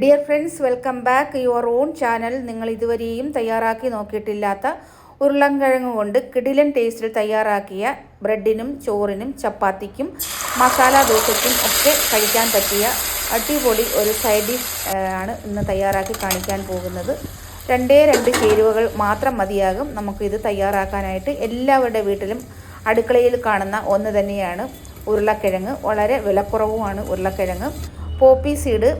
Dear friends welcome back your own channel നിങ്ങൾ ഇതുവരെയും തയ്യാറാക്കി നോക്കിയിട്ടില്ലാത്ത ഉരുളൻകിഴങ്ങ് കൊണ്ട് കിടിലൻ ടേസ്റ്റിൽ തയ്യാറാക്കിയ ബ്രെഡിനും ചോറിനും ചപ്പാത്തിക്കും മസാല ദോശയ്ക്കും ഒക്കെ കഴിക്കാൻ പറ്റിയ അടിപൊളി ഒരു സൈഡ് ഡിഷ് ആണ് ഇന്ന് തയ്യാറാക്കി കാണിക്കാൻ പോകുന്നത്. രണ്ടേ രണ്ട് ചേരുവകൾ മാത്രം മതിയാകും. നമുക്കിത് തയ്യാറാക്കാനായിട്ട് എല്ലാവരുടെ വീട്ടിലും അടുക്കളയിൽ കാണുന്ന ഒന്ന് തന്നെയാണ് ഉരുളക്കിഴങ്ങ്. വളരെ വിലക്കുറവുമാണ് ഉരുളക്കിഴങ്ങ്. പോപ്പി സീഡ്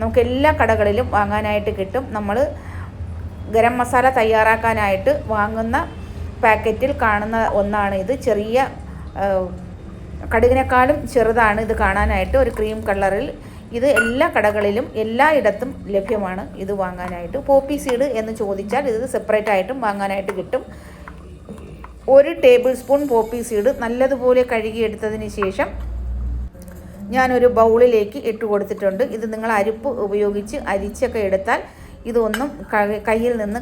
നമുക്ക് എല്ലാ കടകളിലും വാങ്ങാനായിട്ട് കിട്ടും. നമ്മൾ ഗരം മസാല തയ്യാറാക്കാനായിട്ട് വാങ്ങുന്ന പാക്കറ്റിൽ കാണുന്ന ഒന്നാണ് ഇത്. ചെറിയ കടുകിനേക്കാളും ചെറുതാണ് ഇത് കാണാനായിട്ട്. ഒരു ക്രീം കളറിൽ ഇത് എല്ലാ കടകളിലും എല്ലായിടത്തും ലഭ്യമാണ് ഇത് വാങ്ങാനായിട്ട്. പോപ്പി സീഡ് എന്ന് ചോദിച്ചാൽ ഇത് സെപ്പറേറ്റ് ആയിട്ടും വാങ്ങാനായിട്ട് കിട്ടും. ഒരു ടേബിൾ സ്പൂൺ പോപ്പി സീഡ് നല്ലതുപോലെ കഴുകിയെടുത്തതിന് ശേഷം ഞാനൊരു ബൗളിലേക്ക് ഇട്ട് കൊടുത്തിട്ടുണ്ട്. ഇത് നിങ്ങൾ അരിപ്പ് ഉപയോഗിച്ച് അരിച്ചൊക്കെ എടുത്താൽ ഇതൊന്നും കയ്യിൽ നിന്ന്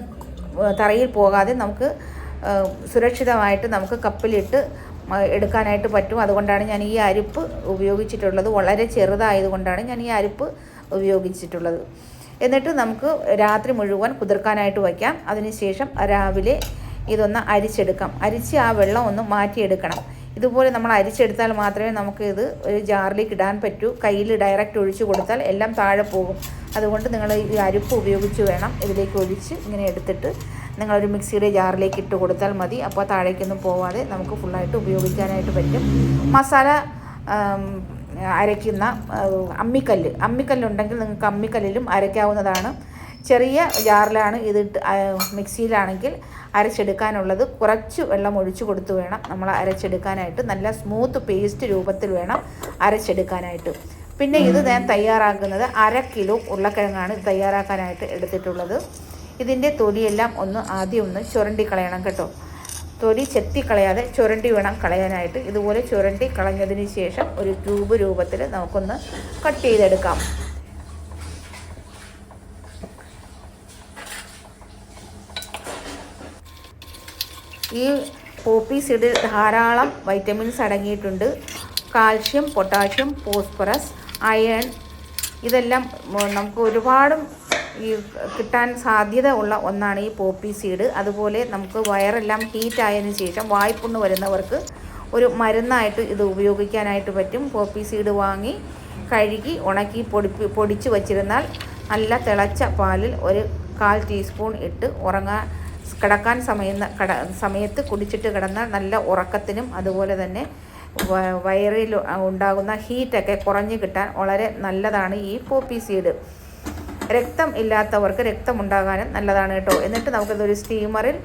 തറയിൽ പോകാതെ നമുക്ക് സുരക്ഷിതമായിട്ട് നമുക്ക് കപ്പിലിട്ട് എടുക്കാനായിട്ട് പറ്റും. അതുകൊണ്ടാണ് ഞാൻ ഈ അരിപ്പ് ഉപയോഗിച്ചിട്ടുള്ളത്. വളരെ ചെറുതായതുകൊണ്ടാണ് ഞാൻ ഈ അരിപ്പ് ഉപയോഗിച്ചിട്ടുള്ളത്. എന്നിട്ട് നമുക്ക് രാത്രി മുഴുവൻ കുതിർക്കാനായിട്ട് വയ്ക്കാം. അതിനുശേഷം രാവിലെ ഇതൊന്ന് അരിച്ചെടുക്കാം. അരിച്ച് ആ വെള്ളം ഒന്ന് മാറ്റിയെടുക്കണം. ഇതുപോലെ നമ്മൾ അരിച്ചെടുത്താൽ മാത്രമേ നമുക്ക് ഇത് ഒരു ജാറിലേക്ക് ഇടാൻ പറ്റൂ. കയ്യിൽ ഡയറക്റ്റ് ഒഴിച്ചു കൊടുത്താൽ എല്ലാം താഴെ പോകും. അതുകൊണ്ട് നിങ്ങൾ ഈ അരിപ്പ് ഉപയോഗിച്ച് വേണം ഇതിലേക്ക് ഒഴിച്ച് ഇങ്ങനെ എടുത്തിട്ട് നിങ്ങളൊരു മിക്സിയുടെ ജാറിലേക്ക് ഇട്ട് കൊടുത്താൽ മതി. അപ്പോൾ താഴേക്കൊന്നും പോവാതെ നമുക്ക് ഫുള്ളായിട്ട് ഉപയോഗിക്കാനായിട്ട് പറ്റും. മസാല അരയ്ക്കുന്ന അമ്മിക്കല്ല്. അമ്മിക്കല്ലുണ്ടെങ്കിൽ നിങ്ങൾക്ക് അമ്മിക്കല്ലിലും അരയ്ക്കാവുന്നതാണ്. ചെറിയ ജാറിലാണ് ഇത് ഇട്ട് മിക്സിയിലാണെങ്കിൽ അരച്ചെടുക്കാനുള്ളത്. കുറച്ച് വെള്ളം ഒഴിച്ചു കൊടുത്ത് വേണം നമ്മൾ അരച്ചെടുക്കാനായിട്ട്. നല്ല സ്മൂത്ത് പേസ്റ്റ് രൂപത്തിൽ വേണം അരച്ചെടുക്കാനായിട്ട്. പിന്നെ ഇത് ഞാൻ തയ്യാറാക്കുന്നത് അര കിലോ ഉരുളക്കിഴങ്ങാണ് തയ്യാറാക്കാനായിട്ട് എടുത്തിട്ടുള്ളത്. ഇതിന്റെ തൊലിയെല്ലാം ഒന്ന് ആദ്യം ഒന്ന് ചുരണ്ടി കളയണം കേട്ടോ. തൊലി ചെത്തി കളയാതെ ചുരണ്ടി വേണം കളയാനായിട്ട്. ഇതുപോലെ ചുരണ്ടി കളഞ്ഞതിന് ശേഷം ഒരു ട്യൂബ് രൂപത്തിൽ നമുക്കൊന്ന് കട്ട് ചെയ്തെടുക്കാം. ഈ പോപ്പി സീഡിൽ ധാരാളം വൈറ്റമിൻസ് അടങ്ങിയിട്ടുണ്ട്. കാൽഷ്യം പൊട്ടാഷ്യം ഫോസ്ഫറസ് അയൺ ഇതെല്ലാം നമുക്ക് ഒരുപാടും ഈ കിട്ടാൻ സാധ്യത ഉള്ള ഒന്നാണ് ഈ പോപ്പി സീഡ് അതുപോലെ നമുക്ക് വയറെല്ലാം ഹീറ്റ് ആയതിനു ശേഷം വായ്പുണ്ണ് വരുന്നവർക്ക് ഒരു മരുന്നായിട്ട് ഇത് ഉപയോഗിക്കാനായിട്ട് പറ്റും. പോപ്പി സീഡ് വാങ്ങി കഴുകി ഉണക്കി പൊടി പൊടിച്ച് വച്ചിരുന്നാൽ നല്ല തിളച്ച പാലിൽ ഒരു കാൽ ടീസ്പൂൺ ഇട്ട് ഉറങ്ങാൻ കിടക്കാൻ സമയം കട സമയത്ത് കുടിച്ചിട്ട് കിടന്നാൽ നല്ല ഉറക്കത്തിനും അതുപോലെ തന്നെ വയറിൽ ഉണ്ടാകുന്ന ഹീറ്റൊക്കെ കുറഞ്ഞു കിട്ടാൻ വളരെ നല്ലതാണ് ഈ പോപ്പി സീഡ് രക്തം ഇല്ലാത്തവർക്ക് രക്തം ഉണ്ടാകാനും നല്ലതാണ് കേട്ടോ. എന്നിട്ട് നമുക്കിതൊരു സ്റ്റീമറിൽ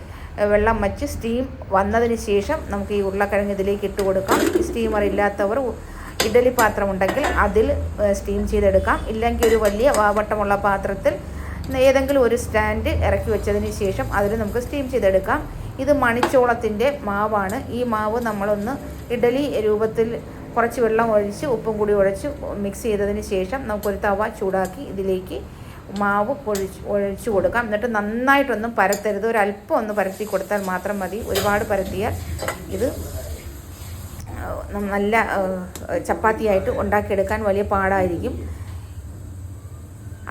വെള്ളം വച്ച് സ്റ്റീം വന്നതിന് ശേഷം നമുക്ക് ഈ ഉരുളക്കിഴങ്ങ് ഇതിലേക്ക് ഇട്ട് കൊടുക്കാം. സ്റ്റീമർ ഇല്ലാത്തവർ ഇഡലി പാത്രം ഉണ്ടെങ്കിൽ അതിൽ സ്റ്റീം ചെയ്തെടുക്കാം. ഇല്ലെങ്കിൽ ഒരു വലിയ വാവട്ടമുള്ള പാത്രത്തിൽ ഏതെങ്കിലും ഒരു സ്റ്റാൻഡ് ഇറക്കി വെച്ചതിന് ശേഷം അതിൽ നമുക്ക് സ്റ്റീം ചെയ്തെടുക്കാം. ഇത് മണിച്ചോളത്തിന്റെ മാവാണ്. ഈ മാവ് നമ്മളൊന്ന് ഇഡലി രൂപത്തിൽ കുറച്ച് വെള്ളം ഒഴിച്ച് ഉപ്പും കൂടി ഒഴിച്ച് മിക്സ് ചെയ്തതിന് ശേഷം നമുക്കൊരു തവ ചൂടാക്കി ഇതിലേക്ക് മാവ് ഒഴിച്ച് ഒഴിച്ചു കൊടുക്കാം. എന്നിട്ട് നന്നായിട്ടൊന്നും പരത്തരുത്. ഒരല്പം ഒന്ന് പരത്തി കൊടുത്താൽ മാത്രം മതി. ഒരുപാട് പരത്തിയാൽ ഇത് നല്ല ചപ്പാത്തിയായിട്ട് ഉണ്ടാക്കിയെടുക്കാൻ വലിയ പാടായിരിക്കും.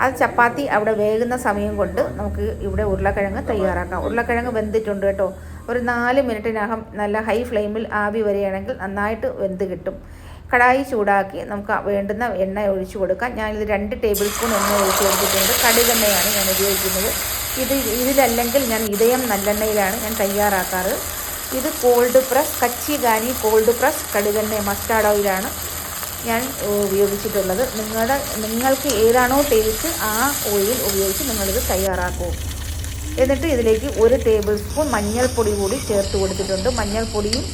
ആ ചപ്പാത്തി അവിടെ വേകുന്ന സമയം കൊണ്ട് നമുക്ക് ഇവിടെ ഉരുളക്കിഴങ്ങ് തയ്യാറാക്കാം. ഉരുളക്കിഴങ്ങ് വെന്തിട്ടുണ്ട് കേട്ടോ. ഒരു നാല് മിനിറ്റിനകം നല്ല ഹൈ ഫ്ലെയിമിൽ ആവി വരികയാണെങ്കിൽ നന്നായിട്ട് വെന്ത് കിട്ടും. കടായി ചൂടാക്കി നമുക്ക് വേണ്ടുന്ന എണ്ണ ഒഴിച്ചു കൊടുക്കാം. ഞാനിത് രണ്ട് ടേബിൾ സ്പൂൺ എണ്ണ ഒഴിച്ച് കൊടുത്തിട്ടുണ്ട്. കടുകെണ്ണയാണ് ഞാൻ ഉപയോഗിക്കുന്നത്. ഇത് ഇതിലല്ലെങ്കിൽ ഞാൻ ഇതയം നല്ലെണ്ണയിലാണ് ഞാൻ തയ്യാറാക്കാറ്. ഇത് cold press kachi ghani cold press കടുകെണ്ണ mustard ഓയിലാണ് ഞാൻ ഉപയോഗിച്ചിട്ടുള്ളത്. നിങ്ങളുടെ നിങ്ങൾക്ക് ഏതാണോ ടേസ്റ്റ് ആ ഓയിൽ ഉപയോഗിച്ച് നിങ്ങളിത് തയ്യാറാക്കൂ. എന്നിട്ട് ഇതിലേക്ക് ഒരു ടേബിൾ സ്പൂൺ മഞ്ഞൾപ്പൊടി കൂടി ചേർത്ത് കൊടുത്തിട്ടുണ്ട്. മഞ്ഞൾപ്പൊടിയും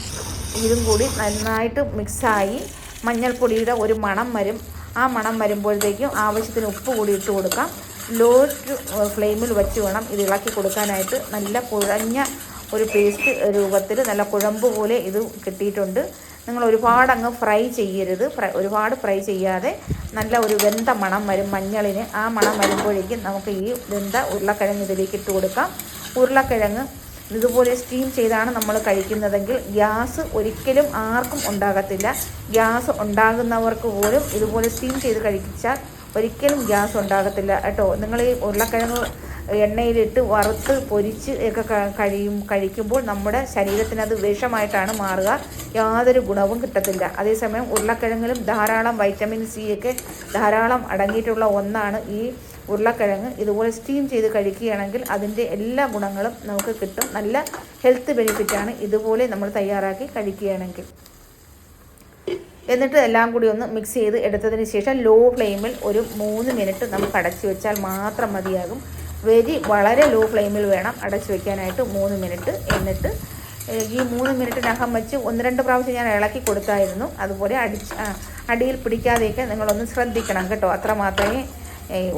ഇതും കൂടി നന്നായിട്ട് മിക്സായി മഞ്ഞൾപ്പൊടിയുടെ ഒരു മണം വരും. ആ മണം വരുമ്പോഴത്തേക്കും ആവശ്യത്തിന് ഉപ്പ് കൂടി ഇട്ട് കൊടുക്കാം. ലോ ഫ്ലെയിമിൽ വെച്ച് വേണം ഇത് ഇളക്കി കൊടുക്കാനായിട്ട്. നല്ല കുഴഞ്ഞ ഒരു പേസ്റ്റ് രൂപത്തിൽ നല്ല കുഴമ്പ് പോലെ ഇത് കിട്ടിയിട്ടുണ്ട്. നിങ്ങൾ ഒരുപാട് അങ്ങ് ഫ്രൈ ചെയ്യരുത്. ഫ്രൈ ഒരുപാട് ഫ്രൈ ചെയ്യാതെ നല്ല ഒരു വെന്ത മണം വരും മഞ്ഞളിന്. ആ മണം വരുമ്പോഴേക്കും നമുക്ക് ഈ വെന്ത ഉരുളക്കിഴങ്ങ് ഇതിലേക്ക് ഇട്ട് കൊടുക്കാം. ഉരുളക്കിഴങ്ങ് ഇതുപോലെ സ്റ്റീം ചെയ്താണ് നമ്മൾ കഴിക്കുന്നതെങ്കിൽ ഗ്യാസ് ഒരിക്കലും ആർക്കും ഉണ്ടാകത്തില്ല. ഗ്യാസ് ഉണ്ടാകുന്നവർക്ക് പോലും ഇതുപോലെ സ്റ്റീം ചെയ്ത് കഴിച്ചാൽ ഒരിക്കലും ഗ്യാസ് ഉണ്ടാകത്തില്ല. കേട്ടോ നിങ്ങൾ ഈ ഉരുളക്കിഴങ്ങ് എണ്ണയിലിട്ട് വറുത്ത് പൊരിച്ച് ഒക്കെ കഴിയും കഴിക്കുമ്പോൾ നമ്മുടെ ശരീരത്തിന് അത് വിഷമായിട്ടാണ് മാറുക. യാതൊരു ഗുണവും കിട്ടത്തില്ല. അതേസമയം ഉരുളക്കിഴങ്ങിലും ധാരാളം വൈറ്റമിൻ സി ഒക്കെ ധാരാളം അടങ്ങിയിട്ടുള്ള ഒന്നാണ് ഈ ഉരുളക്കിഴങ്ങ്. ഇതുപോലെ സ്റ്റീം ചെയ്ത് കഴിക്കുകയാണെങ്കിൽ അതിന്റെ എല്ലാ ഗുണങ്ങളും നമുക്ക് കിട്ടും. നല്ല ഹെൽത്ത് ബെനിഫിറ്റാണ് ഇതുപോലെ നമ്മൾ തയ്യാറാക്കി കഴിക്കുകയാണെങ്കിൽ. എന്നിട്ട് എല്ലാം കൂടി ഒന്ന് മിക്സ് ചെയ്ത് എടുത്തതിന് ശേഷം ലോ ഫ്ലെയിമിൽ ഒരു മൂന്ന് മിനിറ്റ് നമുക്ക് അടച്ചു വെച്ചാൽ മാത്രം മതിയാകും. വെരി വളരെ ലോ ഫ്ലെയിമിൽ വേണം അടച്ചു വെക്കാനായിട്ട് മൂന്ന് മിനിറ്റ് എന്നിട്ട് ഈ മൂന്ന് മിനിറ്റിനകം വെച്ച് ഒന്ന് രണ്ട് പ്രാവശ്യം ഞാൻ ഇളക്കി കൊടുത്തായിരുന്നു. അതുപോലെ അടിച്ച് അടിയിൽ പിടിക്കാതെയൊക്കെ നിങ്ങളൊന്ന് ശ്രദ്ധിക്കണം കേട്ടോ. അത്ര മാത്രമേ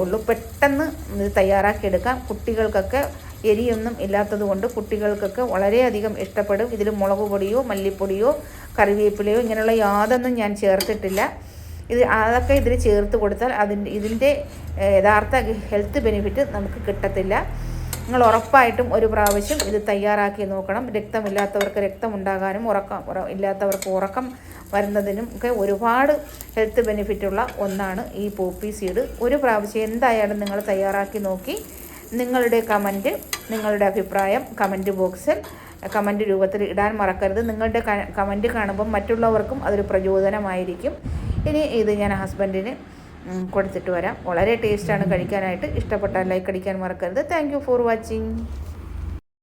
ഉള്ളൂ. പെട്ടെന്ന് ഇത് തയ്യാറാക്കിയെടുക്കാം കുട്ടികൾക്കൊക്കെ എരിയൊന്നും ഇല്ലാത്തത് കൊണ്ട് കുട്ടികൾക്കൊക്കെ വളരെയധികം ഇഷ്ടപ്പെടും. ഇതിൽ മുളക് പൊടിയോ മല്ലിപ്പൊടിയോ കറിവേപ്പിലയോ ഇങ്ങനെയുള്ള യാതൊന്നും ഞാൻ ചേർത്തിട്ടില്ല. ഇത് അതൊക്കെ ഇതിൽ ചേർത്ത് കൊടുത്താൽ അതിന്റെ ഇതിന്റെ യഥാർത്ഥ ഹെൽത്ത് ബെനിഫിറ്റ് നമുക്ക് കിട്ടത്തില്ല. നിങ്ങൾ ഉറപ്പായിട്ടും ഒരു പ്രാവശ്യം ഇത് തയ്യാറാക്കി നോക്കണം. രക്തമില്ലാത്തവർക്ക് രക്തമുണ്ടാകാനും ഉറക്കം ഇല്ലാത്തവർക്ക് ഉറക്കം വരുന്നതിനും ഒക്കെ ഒരുപാട് ഹെൽത്ത് ബെനിഫിറ്റുള്ള ഒന്നാണ് ഈ പോപ്പി സീഡ്. ഒരു പ്രാവശ്യം എന്തായാലും നിങ്ങൾ തയ്യാറാക്കി നോക്കി. നിങ്ങളുടെ കമന്റ് നിങ്ങളുടെ അഭിപ്രായം കമന്റ് ബോക്സിൽ കമന്റ് രൂപത്തിൽ ഇടാൻ മറക്കരുത്. നിങ്ങളുടെ കമന്റ് കാണുമ്പം മറ്റുള്ളവർക്കും അതൊരു പ്രചോദനമായിരിക്കും. ഇനി ഇത് ഞാൻ ഹസ്ബൻഡിന് കൊടുത്തിട്ട് വരാം. വളരെ ടേസ്റ്റാണ് കഴിക്കാനായിട്ട്. ഇഷ്ടപ്പെട്ടാൽ ലൈക്ക് അടിക്കാൻ മറക്കരുത്. Thank for watching